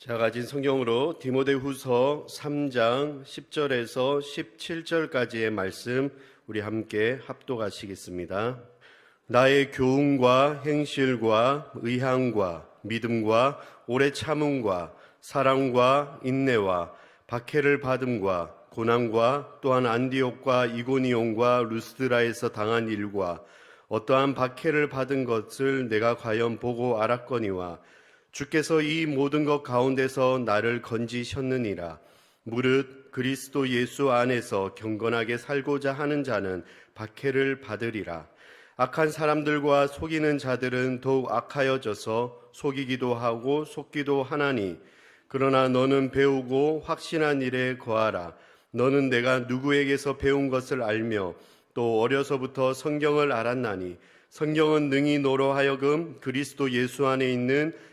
자, 가진 성경으로 디모데 후서 3장 10절에서 17절까지의 말씀 우리 함께 합독하시겠습니다. 나의 교훈과 행실과 의향과 믿음과 오래 참음과 사랑과 인내와 박해를 받음과 고난과 또한 안디옥과 이고니온과 루스드라에서 당한 일과 어떠한 박해를 받은 것을 내가 과연 보고 알았거니와 주께서 이 모든 것 가운데서 나를 건지셨느니라. 무릇 그리스도 예수 안에서 경건하게 살고자 하는 자는 박해를 받으리라. 악한 사람들과 속이는 자들은 더욱 악하여져서 속이기도 하고 속기도 하나니 그러나 너는 배우고 확신한 일에 거하라. 너는 내가 누구에게서 배운 것을 알며 또 어려서부터 성경을 알았나니 성경은 능히 너로 하여금 그리스도 예수 안에 있는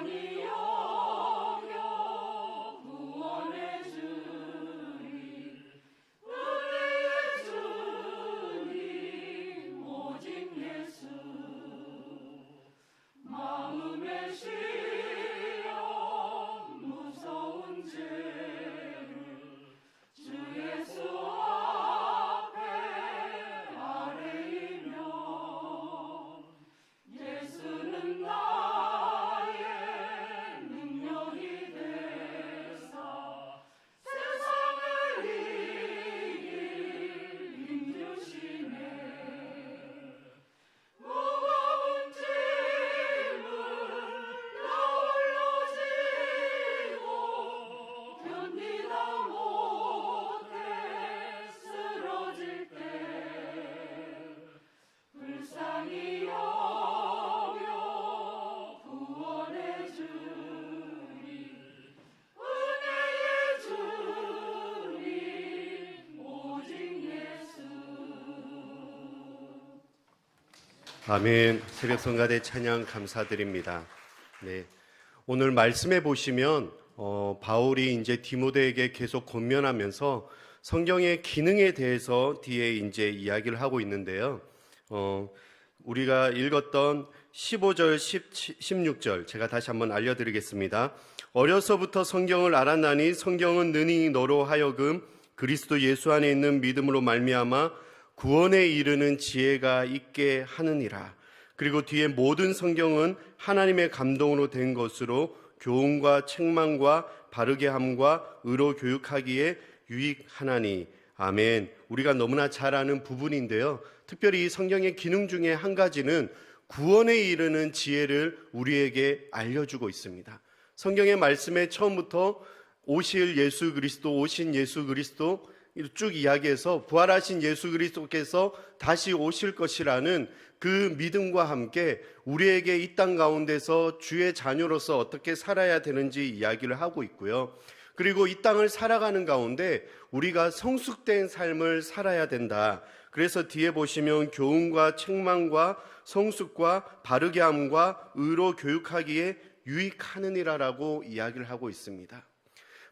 불 아멘. 새벽 성가대 찬양 감사드립니다. 네. 오늘 말씀해 보시면 어, 바울이 이제 디모데에게 계속 권면하면서 성경의 기능에 대해서 뒤에 이제 이야기를 하고 있는데요. 어, 우리가 읽었던 15절, 17, 16절 제가 다시 한번 알려드리겠습니다. 어려서부터 성경을 알았나니 성경은 능히 너로 하여금 그리스도 예수 안에 있는 믿음으로 말미암아 구원에 이르는 지혜가 있게 하느니라. 그리고 뒤에 모든 성경은 하나님의 감동으로 된 것으로 교훈과 책망과 바르게 함과 의로 교육하기에 유익하나니. 아멘. 우리가 너무나 잘 아는 부분인데요. 특별히 이 성경의 기능 중에 한 가지는 구원에 이르는 지혜를 우리에게 알려주고 있습니다. 성경의 말씀에 처음부터 오실 예수 그리스도, 오신 예수 그리스도 쭉 이야기해서 부활하신 예수 그리스도께서 다시 오실 것이라는 그 믿음과 함께 우리에게 이 땅 가운데서 주의 자녀로서 어떻게 살아야 되는지 이야기를 하고 있고요. 그리고 이 땅을 살아가는 가운데 우리가 성숙된 삶을 살아야 된다. 그래서 뒤에 보시면 교훈과 책망과 성숙과 바르게 함과 의로 교육하기에 유익하느니라라고 이야기를 하고 있습니다.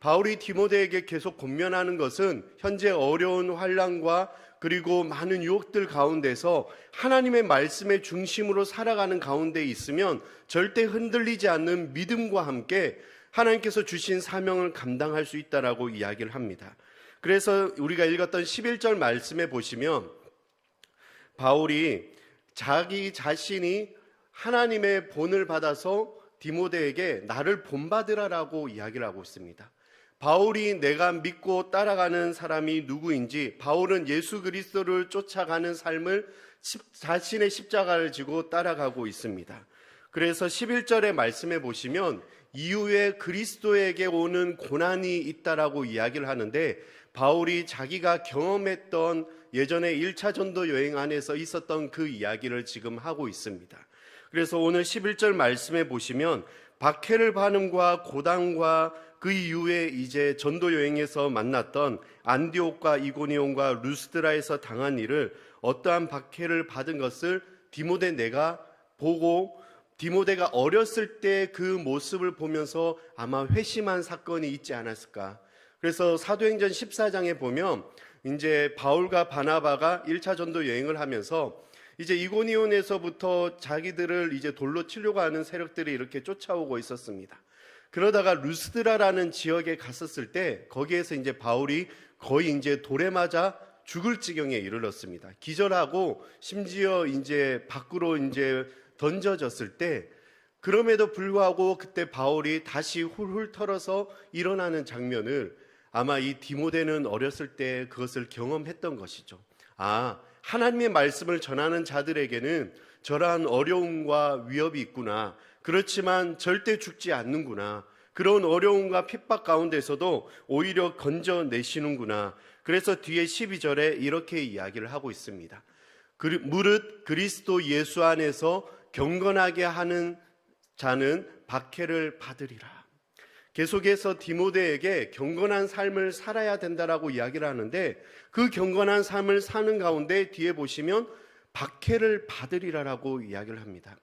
바울이 디모데에게 계속 권면하는 것은 현재 어려운 환란과 그리고 많은 유혹들 가운데서 하나님의 말씀의 중심으로 살아가는 가운데 있으면 절대 흔들리지 않는 믿음과 함께 하나님께서 주신 사명을 감당할 수 있다라고 이야기를 합니다. 그래서 우리가 읽었던 11절 말씀에 보시면 바울이 자기 자신이 하나님의 본을 받아서 디모데에게 나를 본받으라라고 이야기를 하고 있습니다. 바울이 내가 믿고 따라가는 사람이 누구인지 바울은 예수 그리스도를 쫓아가는 삶을 십- 자신의 십자가를 지고 따라가고 있습니다. 그래서 11절의 말씀에 보시면 이후에 그리스도에게 오는 고난이 있다라고 이야기를 하는데 바울이 자기가 경험했던 예전에 1차 전도 여행 안에서 있었던 그 이야기를 지금 하고 있습니다. 그래서 오늘 11절 말씀에 보시면 박해를 반응과 고단과 그 이후에 이제 전도 여행에서 만났던 안디옥과 이고니온과 루스드라에서 당한 일을 어떠한 박해를 받은 것을 디모데 내가 보고 디모데가 어렸을 때 그 모습을 보면서 아마 회심한 사건이 있지 않았을까. 그래서 사도행전 14장에 보면 이제 바울과 바나바가 1차 전도 여행을 하면서 이제 이고니온에서부터 자기들을 이제 돌로 치려고 하는 세력들이 이렇게 쫓아오고 있었습니다. 그러다가 루스드라라는 지역에 갔었을 때 거기에서 이제 바울이 거의 이제 돌에 맞아 죽을 지경에 이르렀습니다. 기절하고 심지어 이제 밖으로 이제 던져졌을 때 그럼에도 불구하고 그때 바울이 다시 훌훌 털어서 일어나는 장면을 아마 이 디모데는 어렸을 때 그것을 경험했던 것이죠. 아, 하나님의 말씀을 전하는 자들에게는 저러한 어려움과 위협이 있구나. 그렇지만 절대 죽지 않는구나. 그런 어려움과 핍박 가운데서도 오히려 건져내시는구나. 그래서 뒤에 12절에 이렇게 이야기를 하고 있습니다. 무릇 그리스도 예수 안에서 경건하게 하는 자는 박해를 받으리라. 계속해서 디모데에게 경건한 삶을 살아야 된다라고 이야기를 하는데 그 경건한 삶을 사는 가운데 뒤에 보시면 박해를 받으리라라고 이야기를 합니다.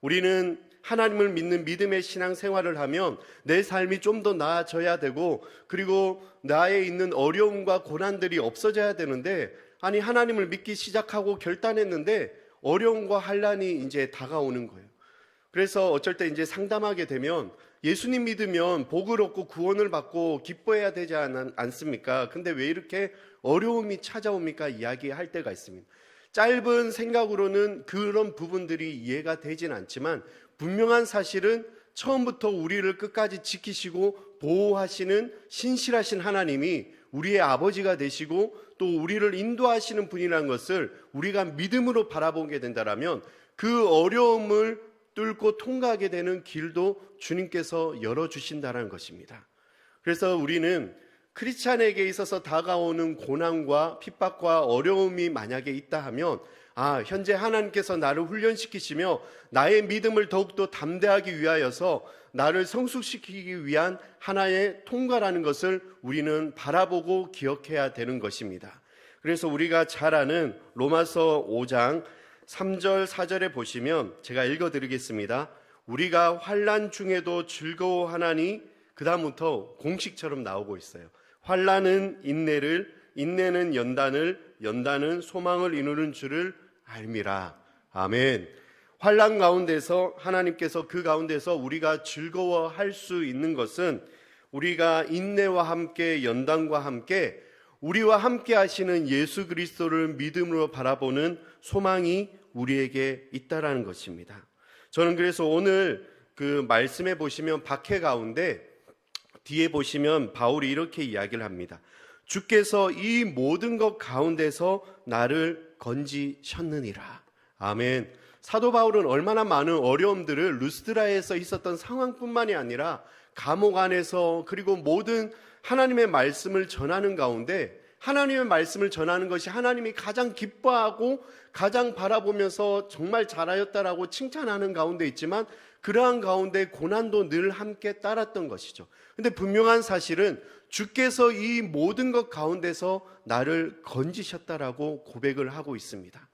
우리는 하나님을 믿는 믿음의 신앙 생활을 하면 내 삶이 좀 더 나아져야 되고 그리고 나에 있는 어려움과 고난들이 없어져야 되는데 아니 하나님을 믿기 시작하고 결단했는데 어려움과 환란이 이제 다가오는 거예요. 그래서 어쩔 때 이제 상담하게 되면 예수님 믿으면 복을 얻고 구원을 받고 기뻐해야 되지 않, 않습니까? 근데 왜 이렇게 어려움이 찾아옵니까? 이야기할 때가 있습니다. 짧은 생각으로는 그런 부분들이 이해가 되진 않지만 분명한 사실은 처음부터 우리를 끝까지 지키시고 보호하시는 신실하신 하나님이 우리의 아버지가 되시고 또 우리를 인도하시는 분이라는 것을 우리가 믿음으로 바라보게 된다라면 그 어려움을 뚫고 통과하게 되는 길도 주님께서 열어주신다는 것입니다. 그래서 우리는 크리스찬에게 있어서 다가오는 고난과 핍박과 어려움이 만약에 있다 하면 아, 현재 하나님께서 나를 훈련시키시며 나의 믿음을 더욱더 담대하기 위하여서 나를 성숙시키기 위한 하나의 통과라는 것을 우리는 바라보고 기억해야 되는 것입니다. 그래서 우리가 잘 아는 로마서 5장 3절 4절에 보시면 제가 읽어 드리겠습니다. 우리가 환란 중에도 즐거워하나니 그다음부터 공식처럼 나오고 있어요. 환란은 인내를 인내는 연단을 연단은 소망을 이루는 줄을 알미라. 아멘. 환란 가운데서 하나님께서 그 가운데서 우리가 즐거워할 수 있는 것은 우리가 인내와 함께 연단과 함께 우리와 함께 하시는 예수 그리스도를 믿음으로 바라보는 소망이 우리에게 있다라는 것입니다. 저는 그래서 오늘 그 말씀에 보시면 박해 가운데 뒤에 보시면 바울이 이렇게 이야기를 합니다. 주께서 이 모든 것 가운데서 나를 건지셨느니라. 아멘. 사도 바울은 얼마나 많은 어려움들을 루스드라에서 있었던 상황뿐만이 아니라 감옥 안에서 그리고 모든 하나님의 말씀을 전하는 가운데 하나님의 말씀을 전하는 것이 하나님이 가장 기뻐하고 가장 바라보면서 정말 잘하였다라고 칭찬하는 가운데 있지만 그러한 가운데 고난도 늘 함께 따랐던 것이죠. 근데 분명한 사실은 주께서 이 모든 것 가운데서 나를 건지셨다라고 고백을 하고 있습니다.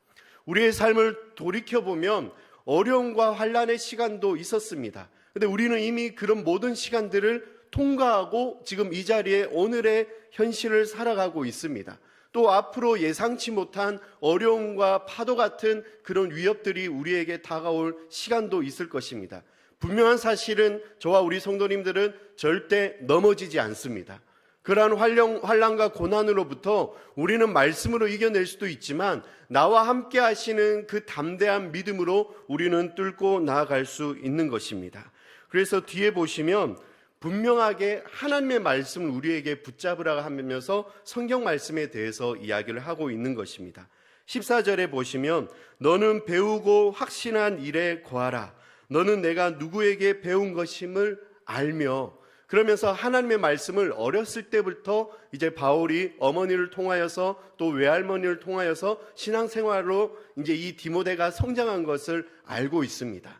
우리의 삶을 돌이켜 보면 어려움과 환란의 시간도 있었습니다. 근데 우리는 이미 그런 모든 시간들을 통과하고 지금 이 자리에 오늘의 현실을 살아가고 있습니다. 또 앞으로 예상치 못한 어려움과 파도 같은 그런 위협들이 우리에게 다가올 시간도 있을 것입니다. 분명한 사실은 저와 우리 성도님들은 절대 넘어지지 않습니다. 그러한 환령, 환란과 고난으로부터 우리는 말씀으로 이겨낼 수도 있지만 나와 함께 하시는 그 담대한 믿음으로 우리는 뚫고 나아갈 수 있는 것입니다. 그래서 뒤에 보시면 분명하게 하나님의 말씀을 우리에게 붙잡으라 하면서 성경 말씀에 대해서 이야기를 하고 있는 것입니다. 14절에 보시면 너는 배우고 확신한 일에 거하라. 너는 내가 누구에게 배운 것임을 알며 그러면서 하나님의 말씀을 어렸을 때부터 이제 바울이 어머니를 통하여서 또 외할머니를 통하여서 신앙생활로 이제 이 디모데가 성장한 것을 알고 있습니다.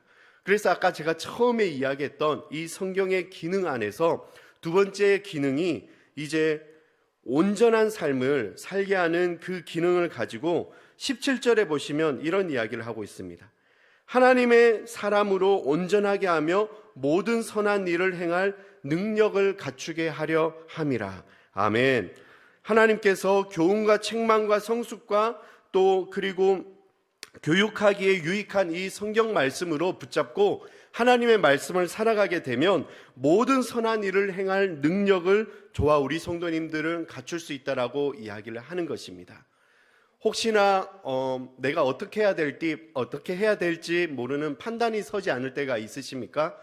그래서 아까 제가 처음에 이야기했던 이 성경의 기능 안에서 두 번째 기능이 이제 온전한 삶을 살게 하는 그 기능을 가지고 17절에 보시면 이런 이야기를 하고 있습니다. 하나님의 사람으로 온전하게 하며 모든 선한 일을 행할 능력을 갖추게 하려 함이라. 아멘. 하나님께서 교훈과 책망과 성숙과 또 그리고 교육하기에 유익한 이 성경 말씀으로 붙잡고 하나님의 말씀을 살아가게 되면 모든 선한 일을 행할 능력을 저와 우리 성도님들은 갖출 수 있다라고 이야기를 하는 것입니다. 혹시나 어, 내가 어떻게 해야 될지 어떻게 해야 될지 모르는 판단이 서지 않을 때가 있으십니까?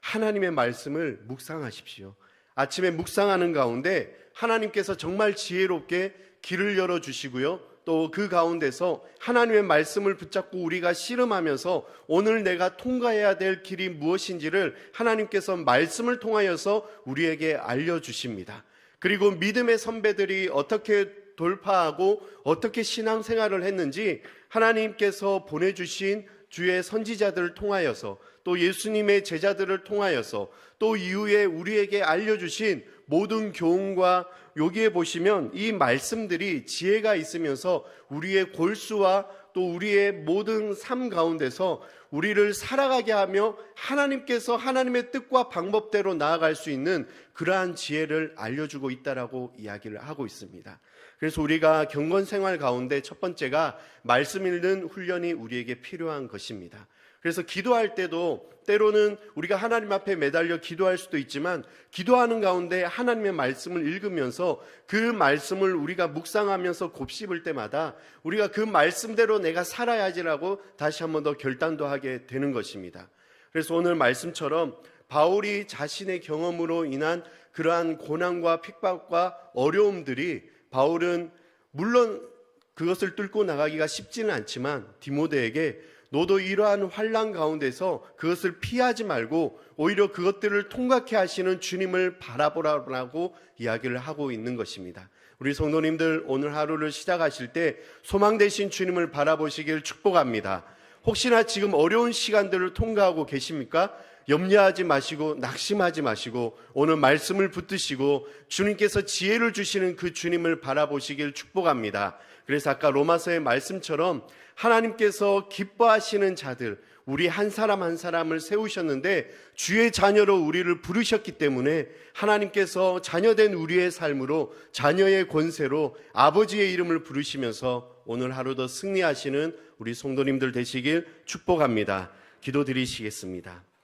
하나님의 말씀을 묵상하십시오. 아침에 묵상하는 가운데 하나님께서 정말 지혜롭게 길을 열어 주시고요. 또 그 가운데서 하나님의 말씀을 붙잡고 우리가 씨름하면서 오늘 내가 통과해야 될 길이 무엇인지를 하나님께서 말씀을 통하여서 우리에게 알려 주십니다. 그리고 믿음의 선배들이 어떻게 돌파하고 어떻게 신앙생활을 했는지 하나님께서 보내주신 주의 선지자들을 통하여서 또 예수님의 제자들을 통하여서 또 이후에 우리에게 알려주신 모든 교훈과 여기에 보시면 이 말씀들이 지혜가 있으면서 우리의 골수와 또 우리의 모든 삶 가운데서 우리를 살아가게 하며 하나님께서 하나님의 뜻과 방법대로 나아갈 수 있는 그러한 지혜를 알려주고 있다라고 이야기를 하고 있습니다. 그래서 우리가 경건 생활 가운데 첫 번째가 말씀 읽는 훈련이 우리에게 필요한 것입니다. 그래서 기도할 때도 때로는 우리가 하나님 앞에 매달려 기도할 수도 있지만 기도하는 가운데 하나님의 말씀을 읽으면서 그 말씀을 우리가 묵상하면서 곱씹을 때마다 우리가 그 말씀대로 내가 살아야지라고 다시 한번 더 결단도 하게 되는 것입니다. 그래서 오늘 말씀처럼 바울이 자신의 경험으로 인한 그러한 고난과 핍박과 어려움들이 바울은 물론 그것을 뚫고 나가기가 쉽지는 않지만 디모데에게 너도 이러한 환란 가운데서 그것을 피하지 말고 오히려 그것들을 통과케 하시는 주님을 바라보라고 이야기를 하고 있는 것입니다. 우리 성도님들 오늘 하루를 시작하실 때 소망 되신 주님을 바라보시길 축복합니다. 혹시나 지금 어려운 시간들을 통과하고 계십니까? 염려하지 마시고 낙심하지 마시고 오늘 말씀을 붙드시고 주님께서 지혜를 주시는 그 주님을 바라보시길 축복합니다. 그래서 아까 로마서의 말씀처럼 하나님께서 기뻐하시는 자들 우리 한 사람 한 사람을 세우셨는데 주의 자녀로 우리를 부르셨기 때문에 하나님께서 자녀된 우리의 삶으로 자녀의 권세로 아버지의 이름을 부르시면서 오늘 하루도 승리하시는 우리 성도님들 되시길 축복합니다. 기도 드리시겠습니다.